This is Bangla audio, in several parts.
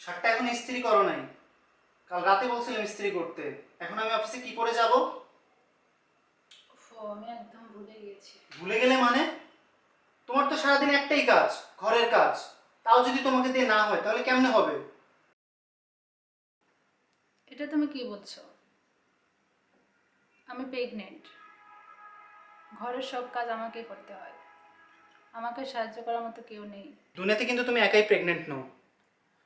শার্টটা এখন ইস্ত্রি করো নাই। কাল রাতে বলছিলাম ইস্ত্রি করতে। এখন আমি অফিসে কি পরে যাব? আমি একদম ভুলে গেছি। ভুলে গেলে মানে? তোমার তো সারাদিন একটাই কাজ ঘরের কাজ। তাও যদি তোমাকে দিয়ে না হয় তাহলে কেমনে হবে? এটা তুমি কি বলছো? আমি প্রেগনেন্ট ঘরের সব কাজ আমাকে করতে হয়। আমাকে সাহায্য করার মতো কেউ নেই। দুনিয়াতে কিন্তু তুমি একাই প্রেগনেন্ট নও।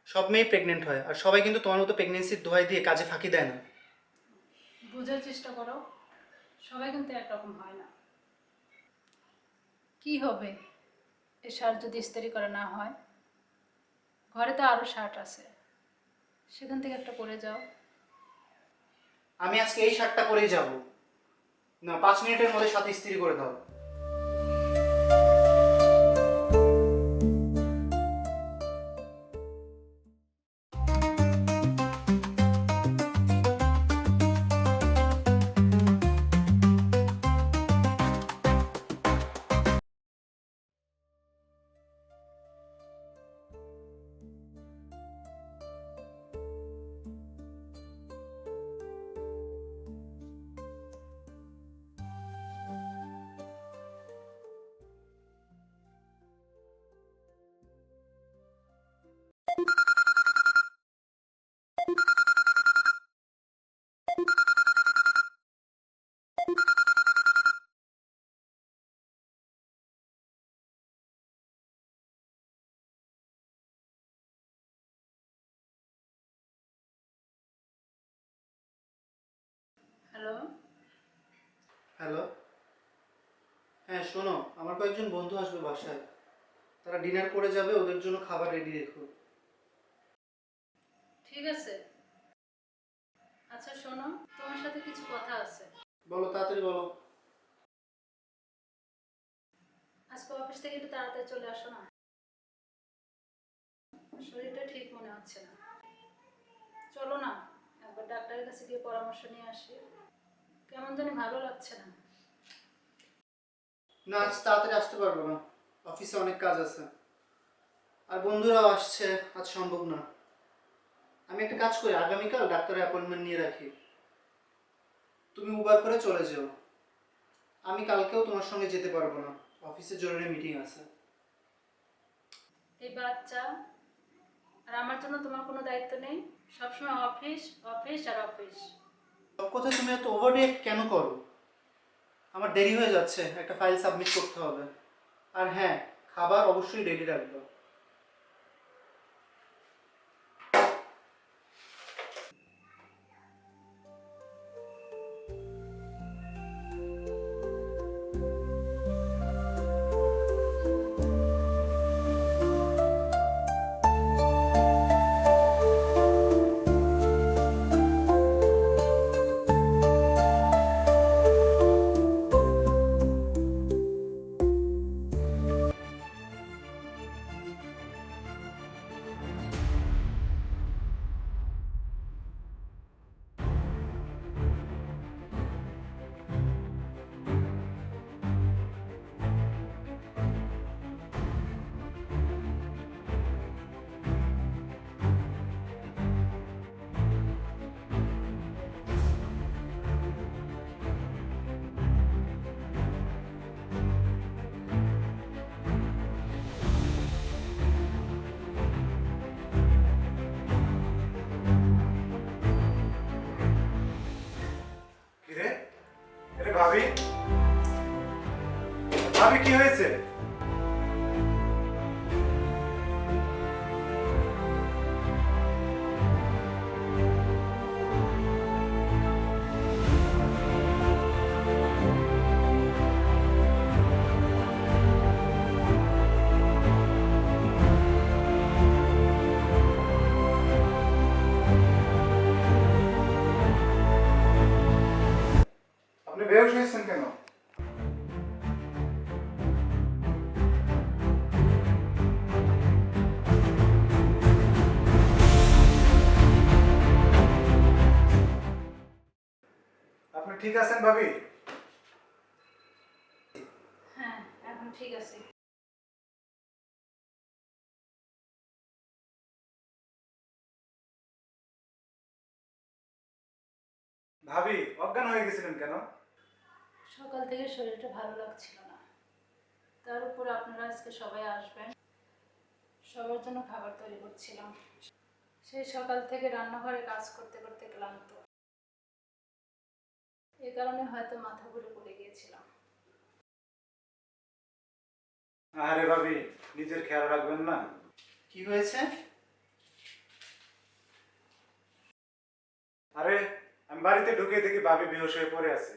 সব মেয়ে প্রেগনেন্ট হয় আর সবাই কিন্তু তোমার মতো প্রেগনেন্সির দোহাই দিয়ে কাজে ফাঁকি দেয় না। বোঝার চেষ্টা করো সবাই কিন্তু একরকম হয় না। কি হবে? এ শার্ট যদি ইস্ত্রি করা না হয় ঘরে তো আরও শার্ট আছে। সেখান থেকে একটা পরে যাও। আমি আজকে এই শার্টটা পরেই যাব। না পাঁচ মিনিটের মধ্যে সাথে ইস্ত্রি করে দাও। হ্যালো হ্যালো হ্যাঁ শোনো আমার কয়েকজন বন্ধু আসবে বাসায়। তারা ডিনার করে যাবে ওদের জন্য খাবার রেডি রেখো। ঠিক আছে। আচ্ছা শোনো তোমার সাথে কিছু কথা আছে। বলো তাড়াতাড়ি বলো। আজকে অফিস থেকে একটু তাড়াতাড়ি চলে আসো না? শরীরটা ঠিক মনে হচ্ছে না। চলো না একবার ডাক্তারের কাছে গিয়ে পরামর্শ নিয়ে আসি। কেমন জানি ভালো লাগছে না। না আজ তাড়াতাড়ি আসতে পারব না। অফিসে অনেক কাজ আছে। আর বন্ধুরাও আসছে আজ সম্ভব না। আমি একটা কাজ করি আগামীকাল ডাক্তারের অ্যাপয়েন্টমেন্ট নিয়ে রাখি। তুমি উবার করে চলে যেও। আমি কালকেও তোমার সঙ্গে যেতে পারব না। অফিসে জরুরি মিটিং আছে। এই বাচ্চা আর আমার জন্য তোমার কোনো দায়িত্ব নেই? সবসময় অফিস অফিস আর অফিস সব কথা তুমি এত ওভাররিয়েক্ট কেন করো? আমার দেরি হয়ে যাচ্ছে। একটা ফাইল সাবমিট করতে হবে। আর হ্যাঁ খাবার অবশ্যই রেডি রাখব। কি হয়েছে? আপনি বেহুশ হয়েছেন। ঠিক আছেন ভাবি? হ্যাঁ এখন ঠিক আছে। ভাবি অজ্ঞান হয়ে গেছিলেন কেন? সকাল থেকে শরীরটা ভালো লাগছিল না। তার উপর আপনারা আজকে সবাই আসবেন। সবার জন্য খাবার তৈরি করছিলাম। সেই সকাল থেকে রান্নাঘরে কাজ করতে করতে ক্লান্ত। কারণে হয়তো মাথা ঘুরে পড়ে গিয়েছিলাম আরে ভাবি নিজের খেয়াল রাখবেন না। কি হয়েছে? আরে আমি বাড়িতে ঢুকে দেখি ভাবি বেহুশ হয়ে পড়ে আছে।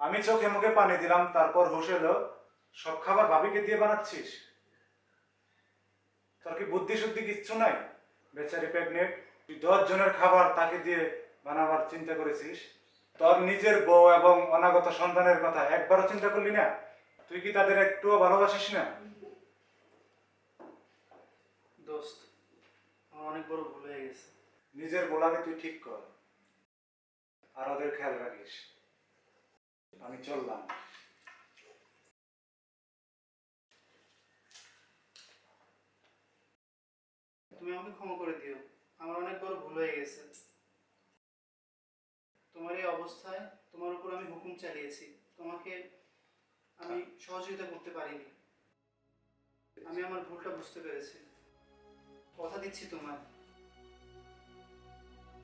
আমি চোখে মুখে পানি দিলাম তারপর হুশ এলো সব খাবার ভাবিকে দিয়ে বানাচ্ছিস? তোর কি বুদ্ধি শুদ্ধি কিচ্ছু নাই? বেচারি প্রেগনেন্ট তুই দশ জনের খাবার তাকে দিয়ে বানাবার চিন্তা করেছিস? তোর নিজের বউ এবং অনাগত সন্তানের কথা একবারও চিন্তা করলি না? তুই কি তাদের একটুও ভালোবাসিস না? দোস্ত আমার অনেক বড় ভুল হয়ে গেছে। নিজের বলাকে তুই ঠিক কর আর ওদের খেয়াল রাখিস। আমি চললাম। তুমি আমাকে ক্ষমা করে দিও। আমার অনেক বড় ভুল হয়ে গেছে। অবস্থায় তোমার উপর আমি হুকুম চালিয়েছি। তোমাকে আমি সহযোগিতা করতে পারিনি। আমি আমার ভুলটা বুঝতে পেরেছি। কথা দিচ্ছি তোমার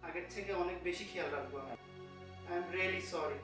আগের থেকে অনেক বেশি খেয়াল রাখব আমি। I am really sorry